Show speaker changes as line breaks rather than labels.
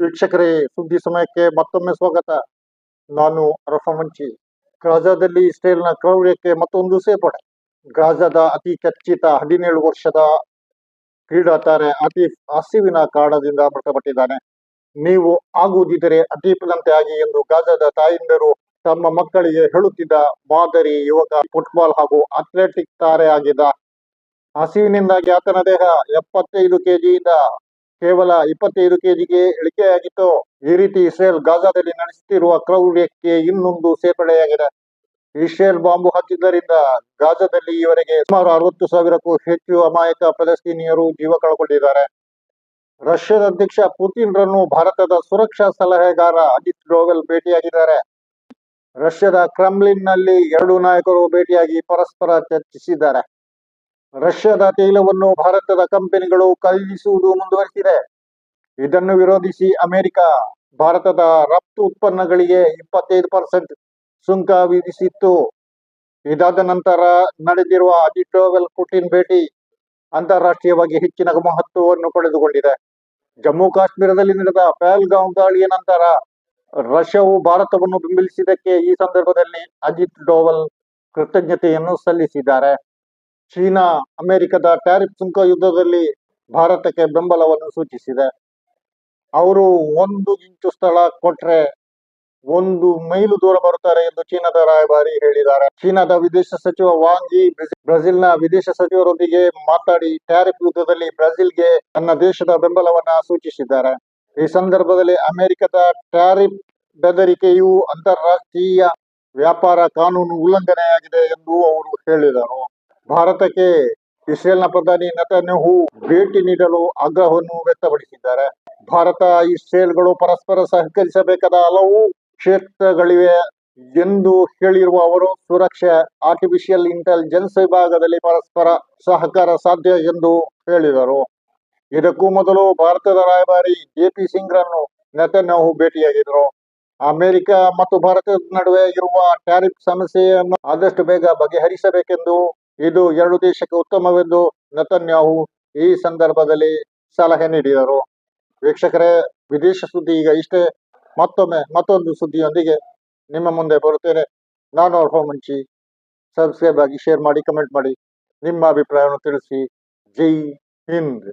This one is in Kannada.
ವೀಕ್ಷಕರೇ, ಸುದ್ದಿ ಸಮಯಕ್ಕೆ ಮತ್ತೊಮ್ಮೆ ಸ್ವಾಗತ. ನಾನು ರಫಮಂಚಿ ಗಾಜಾದಲ್ಲಿ ಇಸ್ರೇಲ್ನ ಕ್ರೌರ್ಯಕ್ಕೆ ಮತ್ತೊಂದು ಸೇರ್ಪಡೆ. ಗಾಜಾದ ಅತಿ ಚರ್ಚಿತ ಹದಿನೇಳು ವರ್ಷದ ಕ್ರೀಡಾ ತಾರೆ ಅತೀಫ್ ಹಸಿವಿನ ಕಾರಣದಿಂದ ಮೃತಪಟ್ಟಿದ್ದಾನೆ. ನೀವು ಆಗುವುದಿದ್ದರೆ ಅತೀಫ್ನಂತೆ ಆಗಿ ಎಂದು ಗಾಜಾದ ತಾಯಿಂದರು ತಮ್ಮ ಮಕ್ಕಳಿಗೆ ಹೇಳುತ್ತಿದ್ದ ಮಾದರಿ ಯುವಕ, ಫುಟ್ಬಾಲ್ ಹಾಗೂ ಅಥ್ಲೆಟಿಕ್ ತಾರೆ ಆಗಿದ್ದ ಹಸಿವಿನಿಂದಾಗಿ ಆತನ ದೇಹ ಎಪ್ಪತ್ತೈದು ಕೆಜಿಯಿಂದ ಕೇವಲ ಇಪ್ಪತ್ತೈದು ಕೆಜಿಗೆ ಇಳಿಕೆಯಾಗಿತ್ತು ಈ ರೀತಿ ಇಸ್ರೇಲ್ ಗಾಜಾದಲ್ಲಿ ನಡೆಸುತ್ತಿರುವ ಕ್ರೌರ್ಯಕ್ಕೆ ಇನ್ನೊಂದು ಸೇರ್ಪಡೆಯಾಗಿದೆ. ಇಸ್ರೇಲ್ ಬಾಂಬು ಹಾಕಿದ್ದರಿಂದ ಗಾಜಾದಲ್ಲಿ ಈವರೆಗೆ ಸುಮಾರು ಅರವತ್ತು ಸಾವಿರಕ್ಕೂ ಹೆಚ್ಚು ಅಮಾಯಕ ಫಲಸ್ತೀನಿಯರು ಜೀವ ಕಳ್ಕೊಂಡಿದ್ದಾರೆ ರಷ್ಯಾದ ಅಧ್ಯಕ್ಷ ಪುಟಿನ್ ರನ್ನು ಭಾರತದ ಸುರಕ್ಷಾ ಸಲಹೆಗಾರ ಅಜಿತ್ ಡೋವೆಲ್ ಭೇಟಿಯಾಗಿದ್ದಾರೆ. ರಷ್ಯಾದ ಕ್ರೆಮ್ಲಿನ್ನಲ್ಲಿ ಎರಡು ನಾಯಕರು ಭೇಟಿಯಾಗಿ ಪರಸ್ಪರ ಚರ್ಚಿಸಿದ್ದಾರೆ. ರಷ್ಯಾದ ತೈಲವನ್ನು ಭಾರತದ ಕಂಪನಿಗಳು ಖರೀದಿಸುವುದು ಮುಂದುವರಿಸಿದೆ. ಇದನ್ನು ವಿರೋಧಿಸಿ ಅಮೆರಿಕ, ಭಾರತದ ರಫ್ತು ಉತ್ಪನ್ನಗಳಿಗೆ ಇಪ್ಪತ್ತೈದು ಪರ್ಸೆಂಟ್ ಸುಂಕ ವಿಧಿಸಿತ್ತು. ಇದಾದ ನಂತರ ನಡೆದಿರುವ ಅಜಿತ್ ಡೋವೆಲ್ ಪುಟಿನ್ ಭೇಟಿ ಅಂತಾರಾಷ್ಟ್ರೀಯವಾಗಿ ಹೆಚ್ಚಿನ ಮಹತ್ವವನ್ನು ಪಡೆದುಕೊಂಡಿದೆ. ಜಮ್ಮು ಕಾಶ್ಮೀರದಲ್ಲಿ ನಡೆದ ಪಹಲ್ಗಾಂವ್ ದಾಳಿಯ ನಂತರ ರಷ್ಯಾವು ಭಾರತವನ್ನು ಬೆಂಬಲಿಸಿದ್ದಕ್ಕೆ ಈ ಸಂದರ್ಭದಲ್ಲಿ ಅಜಿತ್ ಡೋವಲ್ ಕೃತಜ್ಞತೆಯನ್ನು ಸಲ್ಲಿಸಿದ್ದಾರೆ. ಚೀನಾ, ಅಮೆರಿಕದ ಟ್ಯಾರಿಫ್ ಸುಂಕ ಯುದ್ಧದಲ್ಲಿ ಭಾರತಕ್ಕೆ ಬೆಂಬಲವನ್ನು ಸೂಚಿಸಿದೆ. ಅವರು ಒಂದು ಇಂಚು ಸ್ಥಳ ಕೊಟ್ರೆ ಒಂದು ಮೈಲು ದೂರ ಬರುತ್ತಾರೆ ಎಂದು ಚೀನಾದ ರಾಯಭಾರಿ ಹೇಳಿದ್ದಾರೆ. ಚೀನಾದ ವಿದೇಶ ಸಚಿವ ವಾಂಗಿ ಬ್ರೆಜಿಲ್ನ ವಿದೇಶ ಸಚಿವರೊಂದಿಗೆ ಮಾತಾಡಿ ಟ್ಯಾರಿಫ್ ಯುದ್ಧದಲ್ಲಿ ಬ್ರೆಜಿಲ್ಗೆ ತನ್ನ ದೇಶದ ಬೆಂಬಲವನ್ನ ಸೂಚಿಸಿದ್ದಾರೆ. ಈ ಸಂದರ್ಭದಲ್ಲಿ ಅಮೆರಿಕದ ಟ್ಯಾರಿಫ್ ಬೆದರಿಕೆಯು ಅಂತಾರಾಷ್ಟ್ರೀಯ ವ್ಯಾಪಾರ ಕಾನೂನು ಉಲ್ಲಂಘನೆಯಾಗಿದೆ ಎಂದು ಅವರು ಹೇಳಿದರು. ಭಾರತಕ್ಕೆ ಇಸ್ರೇಲ್ನ ಪ್ರಧಾನಿ ನಟನೆಹು ಭೇಟಿ ನೀಡಲು ಆಗ್ರಹವನ್ನು ವ್ಯಕ್ತಪಡಿಸಿದ್ದಾರೆ. ಭಾರತ, ಇಸ್ರೇಲ್ಗಳು ಪರಸ್ಪರ ಸಹಕರಿಸಬೇಕಾದ ಹಲವು ಕ್ಷೇತ್ರಗಳಿವೆ ಎಂದು ಹೇಳಿರುವ ಅವರು, ಸುರಕ್ಷೆ ಆರ್ಟಿಫಿಷಿಯಲ್ ಇಂಟೆಲಿಜೆನ್ಸ್ ವಿಭಾಗದಲ್ಲಿ ಪರಸ್ಪರ ಸಹಕಾರ ಸಾಧ್ಯ ಎಂದು ಹೇಳಿದರು. ಇದಕ್ಕೂ ಮೊದಲು ಭಾರತದ ರಾಯಭಾರಿ ಜೆಪಿ ಸಿಂಗ್ ರನ್ನು ನೆತನ್ಯಾಹು ಭೇಟಿಯಾಗಿದ್ದರು. ಅಮೆರಿಕ ಮತ್ತು ಭಾರತದ ನಡುವೆ ಇರುವ ಟ್ಯಾರಿಫ್ ಸಮಸ್ಯೆಯನ್ನು ಆದಷ್ಟು ಬೇಗ ಬಗೆಹರಿಸಬೇಕೆಂದು ಇದು ಎರಡು ದೇಶಕ್ಕೆ ಉತ್ತಮವೆಂದು ನತನ್ಯಾಹು ಈ ಸಂದರ್ಭದಲ್ಲಿ ಸಲಹೆ ನೀಡಿದರು. ವೀಕ್ಷಕರೇ, ವಿದೇಶ ಸುದ್ದಿ ಈಗ ಇಷ್ಟೇ. ಮತ್ತೊಮ್ಮೆ, ಮತ್ತೊಂದು ಸುದ್ದಿಯೊಂದಿಗೆ ನಿಮ್ಮ ಮುಂದೆ ಬರುತ್ತೇನೆ. ನಾನು ಅರ್ಹ ಮುಂಚಿ ಸಬ್ಸ್ಕ್ರೈಬ್ ಆಗಿ ಶೇರ್ ಮಾಡಿ, ಕಮೆಂಟ್ ಮಾಡಿ. ನಿಮ್ಮ ಅಭಿಪ್ರಾಯವನ್ನು ತಿಳಿಸಿ. ಜೈ ಹಿಂದ್.